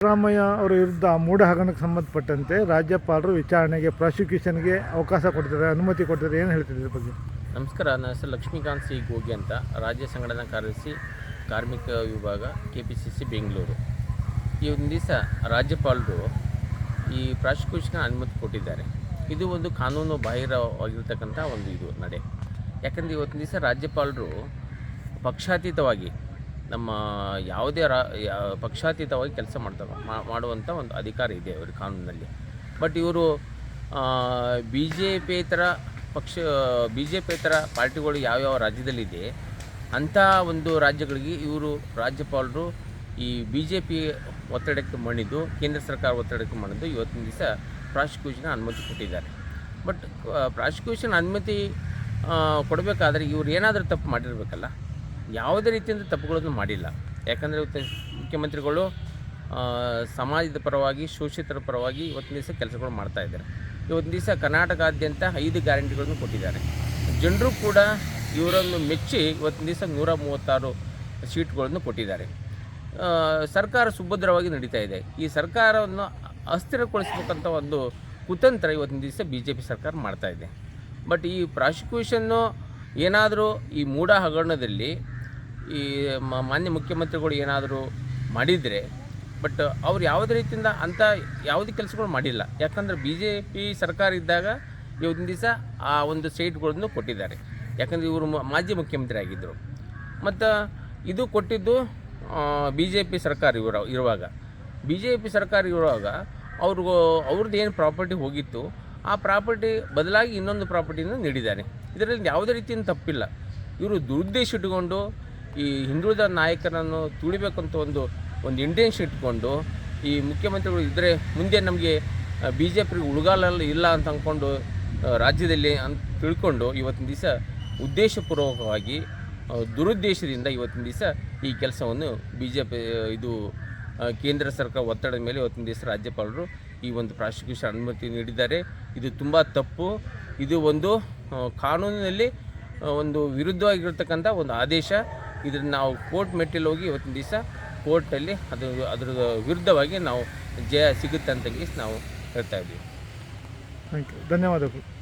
ಸಿದ್ದರಾಮಯ್ಯ ಅವರ ವಿರುದ್ಧ ಮೂಢ ಹಗರಣಕ್ಕೆ ಸಂಬಂಧಪಟ್ಟಂತೆ ರಾಜ್ಯಪಾಲರು ವಿಚಾರಣೆಗೆ, ಪ್ರಾಸಿಕ್ಯೂಷನ್ಗೆ ಅವಕಾಶ ಕೊಡ್ತಾರೆ ಅನುಮತಿ ಕೊಡ್ತಾರೆ ಏನು ಹೇಳ್ತಿದ್ರು ಇದ್ರ ಬಗ್ಗೆ? ನಮಸ್ಕಾರ. ನನ್ನ ಹೆಸರು ಲಕ್ಷ್ಮೀಕಾಂತ್ ಸಿ ಗೋಗಿ ಅಂತ. ರಾಜ್ಯ ಸಂಘಟನಾ ಕಾರ್ಯದರ್ಶಿ, ಕಾರ್ಮಿಕ ವಿಭಾಗ K P C C Bengaluru. ಈ ಒಂದು ದಿವಸ ರಾಜ್ಯಪಾಲರು ಈ ಪ್ರಾಸಿಕ್ಯೂಷನ್ ಅನುಮತಿ ಕೊಟ್ಟಿದ್ದಾರೆ. ಇದು ಒಂದು ಕಾನೂನು ಬಾಹಿರವಾಗಿರ್ತಕ್ಕಂಥ ಒಂದು ಇದು ನಡೆ. ಯಾಕಂದರೆ ಇವತ್ತಿನ ದಿವಸ ರಾಜ್ಯಪಾಲರು ಪಕ್ಷಾತೀತವಾಗಿ ನಮ್ಮ ಯಾವುದೇ ರಾ ಪಕ್ಷಾತೀತವಾಗಿ ಕೆಲಸ ಮಾಡ್ತಾರೆ ಮಾಡುವಂಥ ಒಂದು ಅಧಿಕಾರ ಇದೆ ಅವ್ರ ಕಾನೂನಿನಲ್ಲಿ. ಬಟ್ ಇವರು ಬಿ ಜೆ ಪಿಯೇತರ ಪಕ್ಷ ಬಿ ಜೆ ಪಿಯೇತರ ಪಾರ್ಟಿಗಳು ಯಾವ್ಯಾವ ರಾಜ್ಯದಲ್ಲಿದೆ, ಅಂಥ ಒಂದು ರಾಜ್ಯಗಳಿಗೆ ಇವರು ರಾಜ್ಯಪಾಲರು ಈ ಬಿ ಜೆ ಪಿ ಒತ್ತಡಕ್ಕೆ ಮಣಿದು, ಕೇಂದ್ರ ಸರ್ಕಾರ ಒತ್ತಡಕ್ಕೆ ಮಣಿದು ಇವತ್ತಿನ ದಿವಸ ಪ್ರಾಸಿಕ್ಯೂಷನ್ ಅನುಮತಿ ಕೊಟ್ಟಿದ್ದಾರೆ. ಬಟ್ ಪ್ರಾಸಿಕ್ಯೂಷನ್ ಅನುಮತಿ ಕೊಡಬೇಕಾದ್ರೆ ಇವ್ರು ಏನಾದರೂ ತಪ್ಪು ಮಾಡಿರಬೇಕಲ್ಲ? ಯಾವುದೇ ರೀತಿಯಿಂದ ತಪ್ಪುಗಳನ್ನು ಮಾಡಿಲ್ಲ. ಯಾಕಂದರೆ ಇವತ್ತು ಮುಖ್ಯಮಂತ್ರಿಗಳು ಸಮಾಜದ ಪರವಾಗಿ, ಶೋಷಿತರ ಪರವಾಗಿ ಇವತ್ತಿನ ದಿವಸ ಕೆಲಸಗಳು ಮಾಡ್ತಾ ಇದ್ದಾರೆ. ಇವತ್ತಿನ ದಿವಸ ಕರ್ನಾಟಕಾದ್ಯಂತ ಐದು ಗ್ಯಾರಂಟಿಗಳನ್ನು ಕೊಟ್ಟಿದ್ದಾರೆ. ಜನರು ಕೂಡ ಇವರನ್ನು ಮೆಚ್ಚಿ ಇವತ್ತಿನ ದಿವಸ ನೂರ ಮೂವತ್ತಾರು ಸೀಟ್ಗಳನ್ನು ಕೊಟ್ಟಿದ್ದಾರೆ. ಸರ್ಕಾರ ಸುಭದ್ರವಾಗಿ ನಡೀತಾ ಇದೆ. ಈ ಸರ್ಕಾರವನ್ನು ಅಸ್ಥಿರಗೊಳಿಸ್ಬೇಕಂತ ಒಂದು ಕುತಂತ್ರ ಇವತ್ತಿನ ದಿವಸ ಬಿ ಜೆ ಪಿ ಸರ್ಕಾರ ಮಾಡ್ತಾ ಬಟ್ ಈ ಪ್ರಾಸಿಕ್ಯೂಷನ್ನು ಏನಾದರೂ ಈ ಮೂಢ ಹಗರಣದಲ್ಲಿ ಈ ಮಾನ್ಯ ಮುಖ್ಯಮಂತ್ರಿಗಳು ಏನಾದರೂ ಮಾಡಿದರೆ, ಬಟ್ ಅವ್ರು ಯಾವುದೇ ರೀತಿಯಿಂದ ಅಂಥ ಯಾವುದೇ ಕೆಲಸಗಳು ಮಾಡಿಲ್ಲ. ಯಾಕಂದರೆ ಬಿ ಜೆ ಪಿ ಸರ್ಕಾರ ಇದ್ದಾಗ ಇವತ್ತಿನ ದಿವಸ ಆ ಒಂದು ಸೀಟ್ಗಳನ್ನು ಕೊಟ್ಟಿದ್ದಾರೆ. ಯಾಕಂದರೆ ಇವರು ಮಾಜಿ ಮುಖ್ಯಮಂತ್ರಿ ಆಗಿದ್ದರು ಮತ್ತು ಇದು ಕೊಟ್ಟಿದ್ದು ಬಿ ಜೆ ಪಿ ಸರ್ಕಾರ ಇವರು, ಇರುವಾಗ. ಬಿ ಜೆ ಪಿ ಸರ್ಕಾರ ಇರುವಾಗ ಅವ್ರಿಗೂ, ಅವ್ರದ್ದು ಏನು ಪ್ರಾಪರ್ಟಿ ಹೋಗಿತ್ತು, ಆ ಪ್ರಾಪರ್ಟಿ ಬದಲಾಗಿ ಇನ್ನೊಂದು ಪ್ರಾಪರ್ಟಿಯನ್ನು ನೀಡಿದ್ದಾರೆ. ಇದರಲ್ಲಿ ಯಾವುದೇ ರೀತಿಯಿಂದ ತಪ್ಪಿಲ್ಲ. ಇವರು ದುರುದ್ದೇಶ ಇಟ್ಟುಕೊಂಡು ಈ ಹಿಂದುಳಿದ ನಾಯಕರನ್ನು ತುಳಿಬೇಕಂತ ಒಂದು ಒಂದು ಇಂಟೆನ್ಷನ್ ಇಟ್ಕೊಂಡು, ಈ ಮುಖ್ಯಮಂತ್ರಿಗಳು ಇದ್ದರೆ ಮುಂದೆ ನಮಗೆ ಬಿ ಜೆ ಪಿಗೆ ಉಳುಗಾಲಲ್ಲ ಇಲ್ಲ ಅಂತ ಅಂದ್ಕೊಂಡು ರಾಜ್ಯದಲ್ಲಿ ಅಂತ ತಿಳ್ಕೊಂಡು ಇವತ್ತಿನ ದಿವಸ ಉದ್ದೇಶಪೂರ್ವಕವಾಗಿ ದುರುದ್ದೇಶದಿಂದ ಇವತ್ತಿನ ದಿವಸ ಈ ಕೆಲಸವನ್ನು ಬಿ ಜೆ ಪಿ ಇದು ಕೇಂದ್ರ ಸರ್ಕಾರ ಒತ್ತಡದ ಮೇಲೆ ಇವತ್ತಿನ ದಿವಸ ರಾಜ್ಯಪಾಲರು ಈ ಒಂದು ಪ್ರಾಸಿಕ್ಯೂಷನ್ ಅನುಮತಿ ನೀಡಿದ್ದಾರೆ. ಇದು ತುಂಬ ತಪ್ಪು. ಇದು ಒಂದು ಕಾನೂನಿನಲ್ಲಿ ಒಂದು ವಿರುದ್ಧವಾಗಿರ್ತಕ್ಕಂಥ ಒಂದು ಆದೇಶ. ಇದನ್ನು ನಾವು ಕೋರ್ಟ್ ಮೆಟ್ಟಿಲು ಹೋಗಿ ಇವತ್ತಿನ ದಿವಸ ಕೋರ್ಟಲ್ಲಿ ಅದು ಅದ್ರ ವಿರುದ್ಧವಾಗಿ ನಾವು ಜಯ ಸಿಗುತ್ತೆ ಅಂತ ನಾವು ಹೇಳ್ತಾ ಇದ್ದೀವಿ. Thank you. ಧನ್ಯವಾದಗಳು.